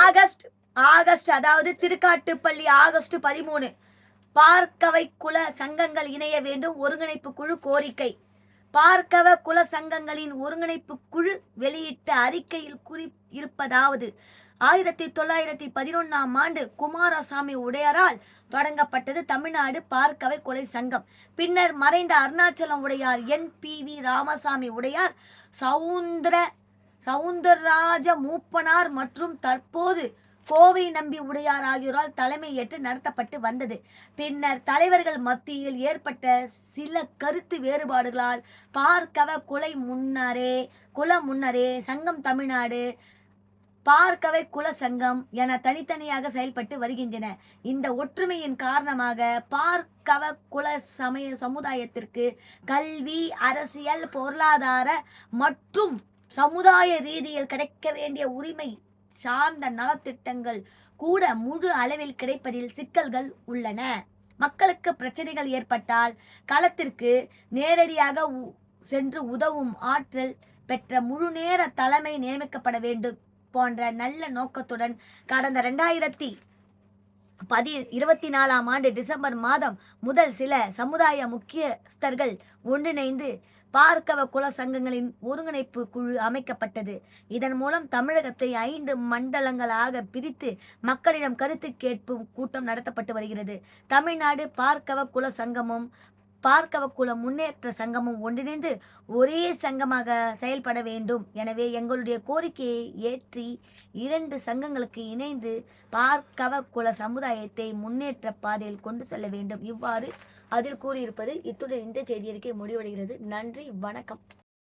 August August அதாவது Thirukattupalli August பதிமூணு. பார்க்கவை குல சங்கங்கள் இணைய வேண்டும் ஒருங்கிணைப்பு குழு கோரிக்கை. பார்க்கவ குல சங்கங்களின் ஒருங்கிணைப்பு குழு வெளியிட்ட அறிக்கையில் குறி இருப்பதாவது ஆயிரத்தி தொள்ளாயிரத்தி பதினொன்னாம் ஆண்டு குமாரசாமி உடையாரால் தொடங்கப்பட்டது தமிழ்நாடு பார்க்கவை கொலை சங்கம். பின்னர் மறைந்த Arunachalam Udaiyar N P V Ramasamy Udaiyar Soundara Soundararaja Moopanar மற்றும் தற்போது கோவை நம்பி உடையார் ஆகியோரால் தலைமையேற்று நடத்தப்பட்டு வந்தது. பின்னர் தலைவர்கள் மத்தியில் ஏற்பட்ட சில கருத்து வேறுபாடுகளால் பார்க்கவ குலை முன்னரே குல முன்னரே சங்கம் தமிழ்நாடு பார்க்கவை குல சங்கம் என தனித்தனியாக செயல்பட்டு வருகின்றன. இந்த ஒற்றுமையின் காரணமாக பார்க்கவ குல சமய சமுதாயத்திற்கு கல்வி அரசியல் பொருளாதார மற்றும் சமுதாய ரீதியில் கிடைக்க வேண்டிய உரிமை சார்ந்த நலத்திட்டங்கள் கூட முழு அளவில் கிடைப்பதில் சிக்கல்கள் உள்ளன. மக்களுக்கு பிரச்சனைகள் ஏற்பட்டால் களத்திற்கு நேரடியாக உ- சென்று உதவும் ஆற்றல் பெற்ற முழுநேர தலைமை நியமிக்கப்பட வேண்டும் போன்ற நல்ல நோக்கத்துடன் கடந்த ரெண்டாயிரத்தி பதி இருபத்தி நாலாம் ஆண்டு டிசம்பர் மாதம் முதல் சில சமுதாய முக்கியஸ்தர்கள் ஒன்றிணைந்து பார்க்கவ குல சங்கங்களின் ஒருங்கிணைப்பு குழு அமைக்கப்பட்டது. இதன் மூலம் தமிழகத்தை ஐந்து மண்டலங்களாக பிரித்து மக்களிடம் கருத்து கேட்பும் கூட்டம் நடத்தப்பட்டு வருகிறது. தமிழ்நாடு பார்க்கவ குல சங்கமும் பார்க்கவ குல முன்னேற்ற சங்கமும் ஒன்றிணைந்து ஒரே சங்கமாக செயல்பட வேண்டும். எனவே எங்களுடைய கோரிக்கையை ஏற்றி இரண்டு சங்கங்களுக்கு இணைந்து பார்க்கவ குல சமுதாயத்தை முன்னேற்ற பாதையில் கொண்டு செல்ல வேண்டும். இவ்வாறு அதில் கூறியிருப்பது இத்துடன் இந்த செய்தி அறிக்கை முடிவடைகிறது. நன்றி வணக்கம்.